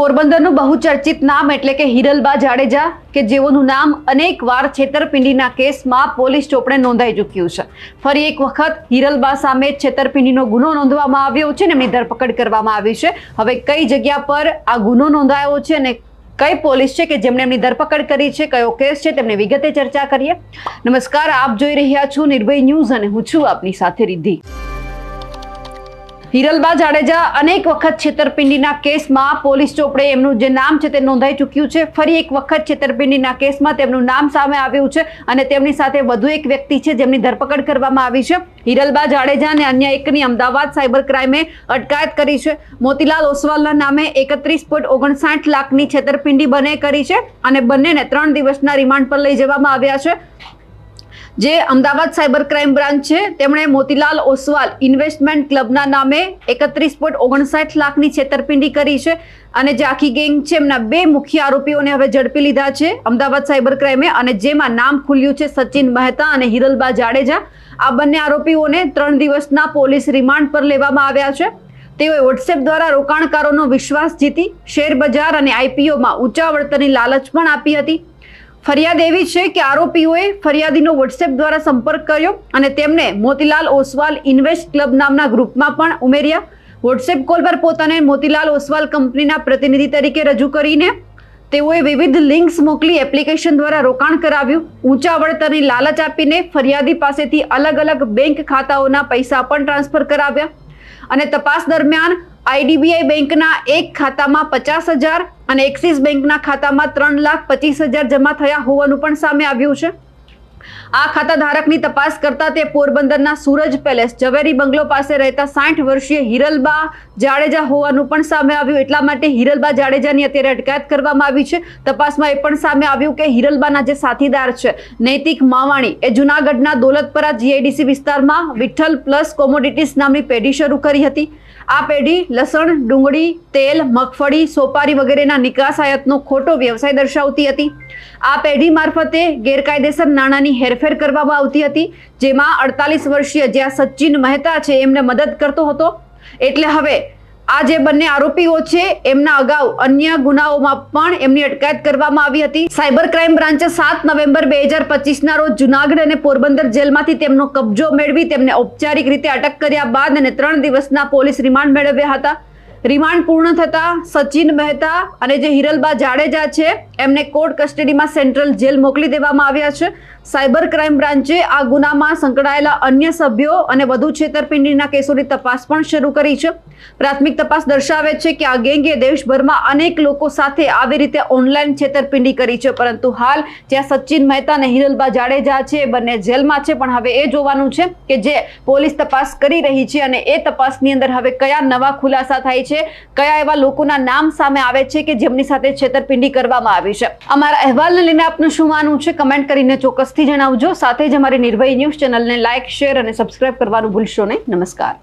પોરબંદરનું બહુચર્ચિત નામ એટલે કે હિરલબા જાડેજા, કે જેઓનું નામ અનેક વાર છેતરપિંડીના કેસમાં પોલીસ ચોપડે નોંધાઈ ચૂક્યું છે. ફરી એક વખત હિરલબા સામે છેતરપિંડીનો ગુનો નોંધવામાં આવ્યો છે ને એમની ધરપકડ કરવામાં આવી છે. હવે કઈ જગ્યા પર આ ગુનો નોંધાયો છે અને કઈ પોલીસ છે કે જેમણે એમની ધરપકડ કરી છે, કયો કેસ છે, તેમને વિગતે ચર્ચા કરીએ. નમસ્કાર, આપ જોઈ રહ્યા છો નિર્ભય ન્યૂઝ અને હું છું આપની સાથે રિદ્ધિ. હિરલબા જાડેજા અનેક વખત છેતરપિંડીના કેસમાં પોલીસ ચોપડે એમનું જે નામ છે તે નોંધાઈ ચૂક્યું છે. ફરી એક વખત છેતરપિંડીના કેસમાં તેમનું નામ સામે આવ્યું છે અને તેમની સાથે વધુ એક વ્યક્તિ છે જેમની ધરપકડ કરવામાં આવી છે. હિરલબા જાડેજા અને અન્ય એકની અમદાવાદ સાયબર ક્રાઇમે અટકાયત કરી છે. મોતીલાલ ઓસવાલના નામે એકત્રીસ પોઈન્ટ ઓગણસાઠ લાખની છેતરપિંડી બંને કરી છે અને બંનેને ત્રણ દિવસના રિમાન્ડ પર લઈ જવામાં આવ્યા છે. જે અમદાવાદ સાયબર ક્રાઇમ બ્રાન્ચ છે, તેમણે મોતીલાલ ઓસવાલ ઇન્વેસ્ટમેન્ટ ક્લબના નામે એકત્રીસ પોઈન્ટ ઓગણસાઠ લાખની છેતરપિંડી કરી છે અને જે આખી ગેંગ છે, એમના બે મુખ્ય આરોપીઓને હવે ઝડપી લીધા છે. અમદાવાદ સાયબર ક્રાઇમે અને જેમાં નામ ખુલ્યું છે સચિન મહેતા અને હિરલબા જાડેજા. આ બંને આરોપીઓને ત્રણ દિવસના પોલીસ રિમાન્ડ પર લેવામાં આવ્યા છે. તેઓએ વોટ્સએપ દ્વારા રોકાણકારોનો વિશ્વાસ જીતી શેર બજાર અને આઈપીઓમાં ઊંચા વળતરની લાલચ પણ આપી હતી. ફરિયાદ એવી છે કે આરોપીઓએ ફરિયાદીનો વોટ્સએપ દ્વારા સંપર્ક કર્યો અને તેમને મોતીલાલ ઓસવાલ ઇન્વેસ્ટ ક્લબ નામના ગ્રુપમાં પણ ઉમેર્યા. વોટ્સએપ કોલ પર પોતાને મોતીલાલ ઓસવાલ કંપનીના પ્રતિનિધિ તરીકે રજૂ કરીને તેઓએ વિવિધ લિંક્સ મોકલી એપ્લિકેશન દ્વારા રોકાણ કરાવ્યું. ઊંચા વળતરની લાલચ આપીને ફરિયાદી પાસેથી અલગ અલગ બેંક ખાતાઓના પૈસા પણ ટ્રાન્સફર કરાવ્યા. અને તપાસ દરમિયાન આઈડીબીઆઈ બેંકના એક ખાતામાં પચાસ હજાર અને એક્સિસ બેંકના ખાતામાં ત્રણ લાખ પચીસ હજાર જમા થયા હોવાનું પણ સામે આવ્યું છે. આ ખાતા ધારકની તપાસ કરતા તે પોરબંદરના સુરજ પેલેસ, ઝવેરી બંગલો પાસે રહેતા સાઠ વર્ષીય હિરલબા જાડેજા હોવાનું પણ સામે આવ્યું. એટલા માટે હિરલબા જાડેજાની અત્યારે અટકાયત કરવામાં આવી છે. તપાસમાં એ પણ સામે આવ્યું કે હિરલબાના જે સાથીદાર છે, નૈતિક માવાણી, એ જુનાગઢના દોલતપરા જીઆઈડીસી વિસ્તારમાં વિઠ્ઠલ પ્લસ કોમોડિટીઝ નામની પેઢી શરૂ કરી હતી. આ પેઢી લસણ, ડુંગળી, તેલ, મગફળી, સોપારી વગેરેના નિકાસ આયાતનો ખોટો વ્યવસાય દર્શાવતી હતી. આ પેઢી મારફતે ગેરકાયદેસર નાણાંની હેરફેર કરવામાં આવતી હતી, જેમાં અડતાલીસ વર્ષીય જ્યાં સચિન મહેતા છે, એમને મદદ કરતો હતો. એટલે હવે આ જે બંને આરોપીઓ છે, એમના અગાઉ અન્ય ગુનાઓમાં પણ એમની અટકાયત કરવામાં આવી હતી. સાયબર ક્રાઇમ બ્રાન્ચે સાત નવેમ્બર બે હજાર પચીસના રોજ જુનાગઢ અને પોરબંદર જેલમાંથી તેમનો કબજો મેળવી તેમને ઔપચારિક રીતે અટક કર્યા બાદ અને ત્રણ દિવસના પોલીસ રિમાન્ડ મેળવ્યા હતા. રિમાન્ડ પૂર્ણ થતા સચિન મહેતા અને જે હિરલબા જાડેજા છે, એમને કોર્ટ કસ્ટડીમાં સેન્ટ્રલ જેલ મોકલી દેવામાં આવ્યા છે. સાયબર ક્રાઇમ બ્રાન્ચે આ ગુનામાં સંકળાયેલા અન્ય સભ્યો અને વધુ છેતરપિંડીના કેસોની તપાસ પણ શરૂ કરી છે. પ્રાથમિક તપાસ દર્શાવે છે કે આ ગેંગે દેશભરમાં અનેક લોકો સાથે આવી રીતે ઓનલાઈન છેતરપિંડી કરી છે. પરંતુ હાલ જ્યાં સચિન મહેતા અને હિરલબા જાડેજા છે, એ બંને જેલમાં છે, પણ હવે એ જોવાનું છે કે જે પોલીસ તપાસ કરી રહી છે અને એ તપાસની અંદર હવે કયા નવા ખુલાસા થાય છે. કયા એવા લોકોના નામ સામે આવે છે કે જેમની સાથે છેતરપિંડી કરવામાં આવી છે? અમારા અહેવાલને લઈને આપનું શું માનવું છે? કમેન્ટ કરીને ચોક્કસથી જણાવજો. સાથે જ અમારી નિર્ભય ન્યૂઝ ચેનલને લાઇક, શેર અને સબસ્ક્રાઇબ કરવાનું ભૂલશો નહીં. નમસ્કાર.